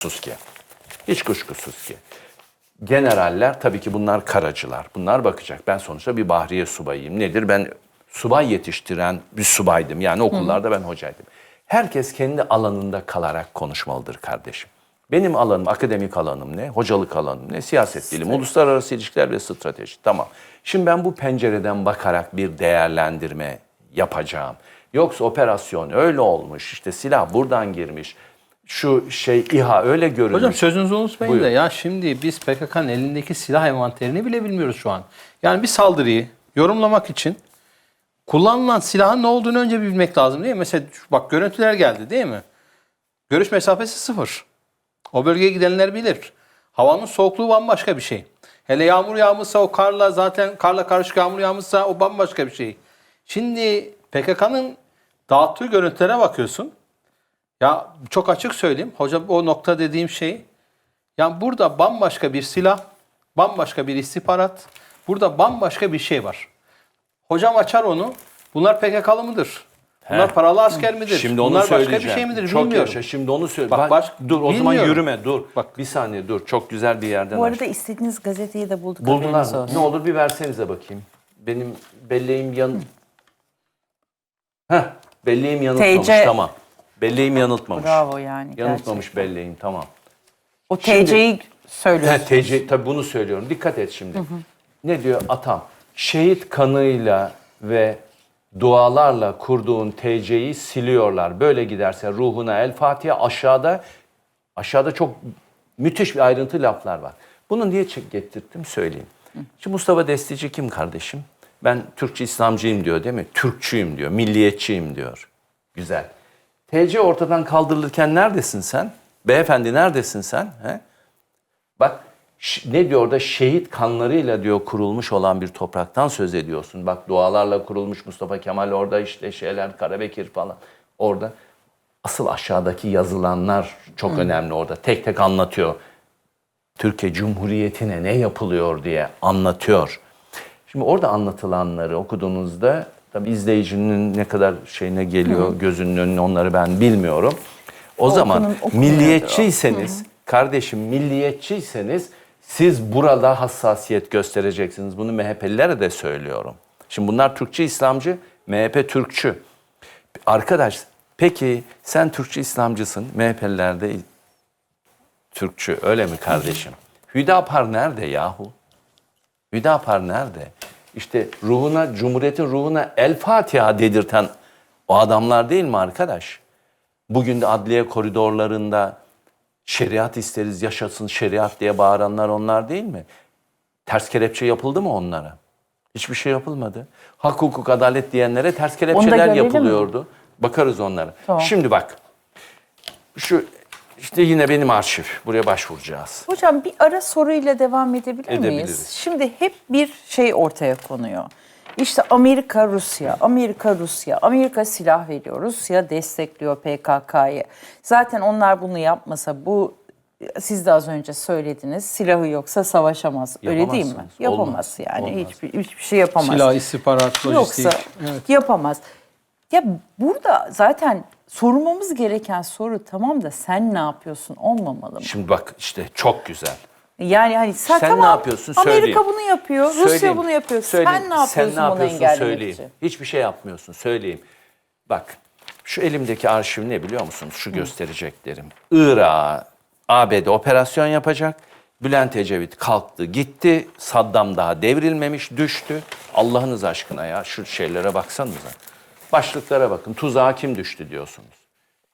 kuşkusuz ki. Hiç kuşkusuz ki. Generaller tabii ki bunlar karacılar. Bunlar bakacak. Ben sonuçta bir bahriye subayıyım. Nedir? Ben subay yetiştiren bir subaydım. Yani okullarda ben hocaydım. Herkes kendi alanında kalarak konuşmalıdır kardeşim. Benim alanım, akademik alanım ne? Hocalık alanım ne? Siyaset bilim, uluslararası ilişkiler ve strateji. Tamam. Şimdi ben bu pencereden bakarak bir değerlendirme yapacağım. Yoksa operasyon öyle olmuş, işte silah buradan girmiş, şu şey İHA öyle görünmüş. Hocam sözünüzü unutmayın Buyurun. da ya şimdi biz PKK'nın elindeki silah envanterini bile bilmiyoruz şu an. Yani bir saldırıyı yorumlamak için kullanılan silahın ne olduğunu önce bilmek lazım değil mi? Mesela bak görüntüler geldi değil mi? Görüş mesafesi sıfır. O bölgeye gidenler bilir. Havanın soğukluğu bambaşka bir şey. Hele yağmur yağmışsa o karla zaten karla karışık yağmur yağmışsa o bambaşka bir şey. Şimdi PKK'nın dağıttığı görüntülere bakıyorsun. Ya çok açık söyleyeyim. Hocam o nokta dediğim şey yani burada bambaşka bir silah, bambaşka bir istihbarat, burada bambaşka bir şey var. Hocam açar onu. Bunlar PKK'lı mıdır? Bunlar He. paralı asker midir? Şimdi onu Bunlar söyleyeceğim. başka bir şey midir Çok bilmiyorum. yaşa. Şimdi onu söyle. Bak, Bak, baş- dur o zaman bilmiyorum. yürüme dur. Bak. Bir saniye dur. Çok güzel bir yerden Bu aç. arada istediğiniz gazeteyi de bulduk. Buldular haberiniz mı? olsun. Ne olur bir versenize bakayım. Benim belleğim yan... Heh, belleğim yanıltmamış TC. tamam. Belleğim yanıltmamış. Bravo yani. Yanıltmamış belleğim tamam. O TC'yi söylüyorsun. TC, tabii bunu söylüyorum. Dikkat et şimdi. Ne diyor atam? Şehit kanıyla ve dualarla kurduğun TC'yi siliyorlar. Böyle giderse ruhuna el Fatiha aşağıda aşağıda çok müthiş bir ayrıntı laflar var. Bunu niye çek- getirttim söyleyeyim. Şimdi Mustafa Destici kim kardeşim? Ben Türkçü İslamcıyım diyor değil mi? Türkçüyüm diyor, milliyetçiyim diyor. Güzel. TC ortadan kaldırılırken neredesin sen? Beyefendi neredesin sen? He? Bak ne diyor orada şehit kanlarıyla diyor kurulmuş olan bir topraktan söz ediyorsun. Bak dualarla kurulmuş Mustafa Kemal orada işte şeyler Karabekir falan orada. Asıl aşağıdaki yazılanlar çok önemli orada. Tek tek anlatıyor. Türkiye Cumhuriyeti'ne ne yapılıyor diye anlatıyor. Şimdi orada anlatılanları okuduğunuzda tabii izleyicinin ne kadar şeyine geliyor gözünün önüne onları ben bilmiyorum. O zaman o. milliyetçiyseniz, kardeşim milliyetçiyseniz siz burada hassasiyet göstereceksiniz. Bunu MHP'lilere de söylüyorum. Şimdi bunlar Türkçü İslamcı, MHP Türkçü. Arkadaş peki sen Türkçü İslamcısın, MHP'liler de Türkçü öyle mi kardeşim? Hüdapar nerede yahu? Hüdapar nerede? İşte ruhuna, Cumhuriyet'in ruhuna El Fatiha dedirten o adamlar değil mi arkadaş? Bugün de adliye koridorlarında şeriat isteriz yaşasın şeriat diye bağıranlar onlar değil mi? Ters kelepçe yapıldı mı onlara? Hiçbir şey yapılmadı. Hak, hukuk, adalet diyenlere ters kelepçeler mi? yapılıyordu. Bakarız onlara. Tamam. Şimdi bak. Şu işte yine benim arşiv. Buraya başvuracağız. Hocam bir ara soruyla devam edebilir Edebiliriz. miyiz? Şimdi hep bir şey ortaya konuyor. İşte Amerika, Rusya, Amerika, Rusya, Amerika silah veriyor, Rusya destekliyor PKK'yı. Zaten onlar bunu yapmasa bu siz de az önce söylediniz silahı yoksa savaşamaz. Öyle değil mi? Yapamazsınız. Yapamaz Olmaz. yani Olmaz. hiçbir, hiçbir şey yapamaz. Silah, istihbarat, lojistik. Yoksa Evet. yapamaz. Ya burada zaten sormamız gereken soru tamam da sen ne yapıyorsun olmamalı mı? Şimdi bak işte çok güzel. Yani hani sen, Sen tamam, ne yapıyorsun? Amerika Söyleyeyim. bunu yapıyor, Rusya Söyleyeyim. bunu yapıyor. Söyleyeyim. Sen ne yapıyorsun, Sen ne bunu yapıyorsun engellemek söyleyeyim. için? Hiçbir şey yapmıyorsun söyleyeyim. Bak şu elimdeki arşiv ne biliyor musunuz? Şu göstereceklerim. Irak'a ABD operasyon yapacak. Bülent Ecevit kalktı gitti. Saddam daha devrilmemiş düştü. Allah'ınız aşkına ya şu şeylere baksanıza. Başlıklara bakın. Tuzağa kim düştü diyorsunuz.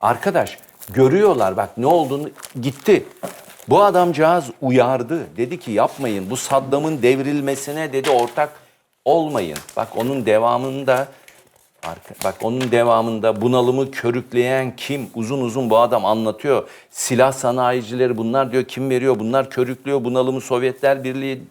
Arkadaş görüyorlar bak ne olduğunu gitti. Bu adamcağız uyardı. Dedi ki yapmayın bu Saddam'ın devrilmesine dedi ortak olmayın. Bak onun devamında bak onun devamında bunalımı körükleyen kim? Uzun uzun bu adam anlatıyor. Silah sanayicileri bunlar diyor kim veriyor? Bunlar körüklüyor bunalımı Sovyetler Birliği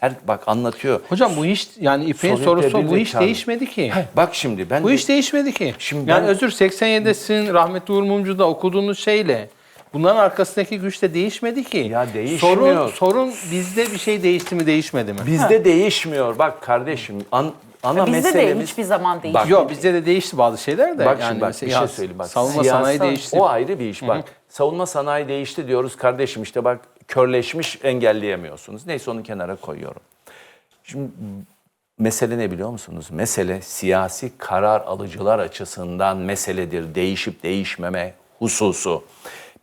her bak anlatıyor. Hocam bu iş yani İpek'in sorusu bu iş çağırdı. değişmedi ki. Heh, bak şimdi ben Bu de- iş değişmedi ki. Şimdi yani ben- özür 87'de sizin rahmetli Uğur Mumcu'da okuduğunuz şeyle bunların arkasındaki güç de değişmedi ki. Ya değişmiyor. Sorun, sorun bizde bir şey değişti mi değişmedi mi? Bizde değişmiyor. Bak kardeşim an, ana Bizde meselemiz... de hiçbir zaman Bak, değişmedi. Yok bizde de değişti bazı şeyler de. Bak yani şimdi bak mesela bir şey ya, söyleyeyim bak. Savunma Siyasal- sanayi değişti. O ayrı bir iş bak. Savunma sanayi değişti diyoruz kardeşim işte bak körleşmiş engelleyemiyorsunuz. Neyse onu kenara koyuyorum. Şimdi mesele ne biliyor musunuz? Mesele siyasi karar alıcılar açısından meseledir. Değişip değişmeme hususu.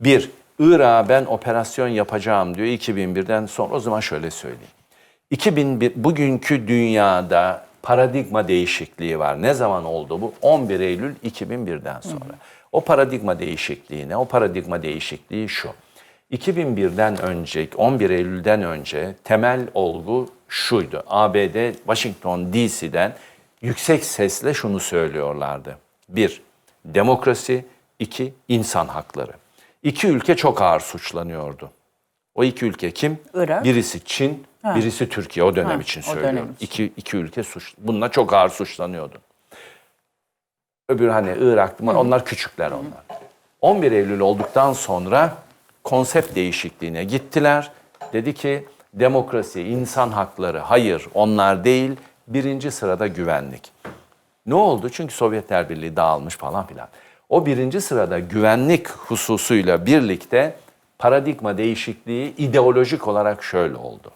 Bir, Irak'a ben operasyon yapacağım diyor 2001'den sonra. O zaman şöyle söyleyeyim. 2001 bugünkü dünyada paradigma değişikliği var. Ne zaman oldu bu? 11 Eylül 2001'den sonra. O paradigma değişikliği ne? O paradigma değişikliği şu. 2001'den önce, 11 Eylül'den önce temel olgu şuydu. ABD, Washington DC'den yüksek sesle şunu söylüyorlardı. Bir, demokrasi. iki insan hakları. İki ülke çok ağır suçlanıyordu. O iki ülke kim? Irak. Birisi Çin, birisi Türkiye. O dönem Ha, için söylüyorum. dönem için. İki, iki ülke suç. Bununla çok ağır suçlanıyordu. Öbür hani Irak, onlar küçükler onlar. 11 Eylül olduktan sonra konsept değişikliğine gittiler. Dedi ki demokrasi, insan hakları hayır onlar değil. Birinci sırada güvenlik. Ne oldu? Çünkü Sovyetler Birliği dağılmış falan filan. O birinci sırada güvenlik hususuyla birlikte paradigma değişikliği ideolojik olarak şöyle oldu.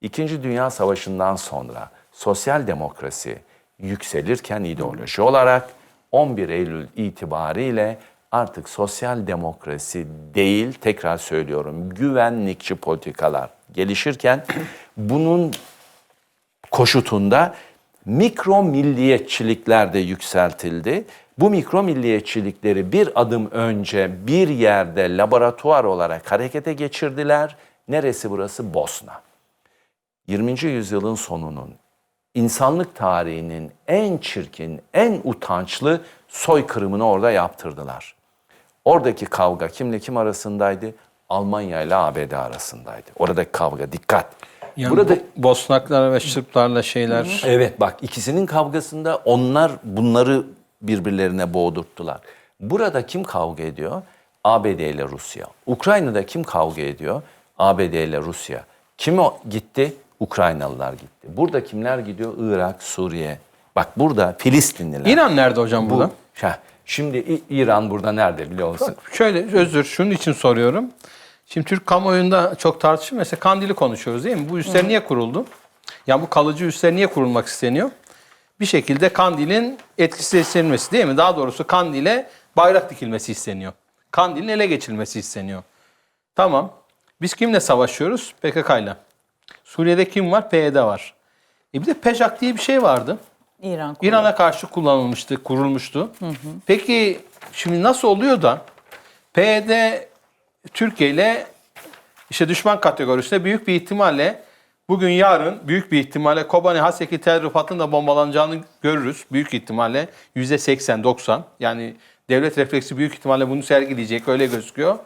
İkinci Dünya Savaşı'ndan sonra sosyal demokrasi yükselirken ideoloji olarak 11 Eylül itibariyle artık sosyal demokrasi değil, tekrar söylüyorum, güvenlikçi politikalar gelişirken bunun koşutunda mikro milliyetçilikler de yükseltildi. Bu mikro milliyetçilikleri bir adım önce bir yerde laboratuvar olarak harekete geçirdiler. Neresi burası? Bosna. 20. yüzyılın sonunun insanlık tarihinin en çirkin, en utançlı soykırımını orada yaptırdılar. Oradaki kavga kimle kim arasındaydı? Almanya ile ABD arasındaydı. Oradaki kavga dikkat. Yani Burada bu Bosnaklar ve Sırplarla şeyler. Evet bak ikisinin kavgasında onlar bunları birbirlerine boğdurttular. Burada kim kavga ediyor? ABD ile Rusya. Ukrayna'da kim kavga ediyor? ABD ile Rusya. Kim o gitti? Ukraynalılar gitti. Burada kimler gidiyor? Irak, Suriye. Bak burada Filistinliler. İran nerede hocam Bu, burada? Şimdi İran burada nerede biliyor musun? Şöyle özür şunun için soruyorum. Şimdi Türk kamuoyunda çok tartışılıyor. Mesela Kandil'i konuşuyoruz değil mi? Bu üsler niye kuruldu? Yani bu kalıcı üsler niye kurulmak isteniyor? Bir şekilde Kandil'in etkisizleştirilmesi değil mi? Daha doğrusu Kandil'e bayrak dikilmesi isteniyor. Kandil'in ele geçirilmesi isteniyor. Tamam. Biz kimle savaşıyoruz? PKK'yla. Suriye'de kim var? PYD var. E bir de PEJAK diye bir şey vardı. İran İran'a karşı kullanılmıştı, kurulmuştu. Peki şimdi nasıl oluyor da PYD Türkiye ile işte düşman kategorisinde büyük bir ihtimalle bugün yarın büyük bir ihtimalle Kobani Haseki Tel Rıfat'ın da bombalanacağını görürüz. Büyük ihtimalle %80-90 yani devlet refleksi büyük ihtimalle bunu sergileyecek öyle gözüküyor.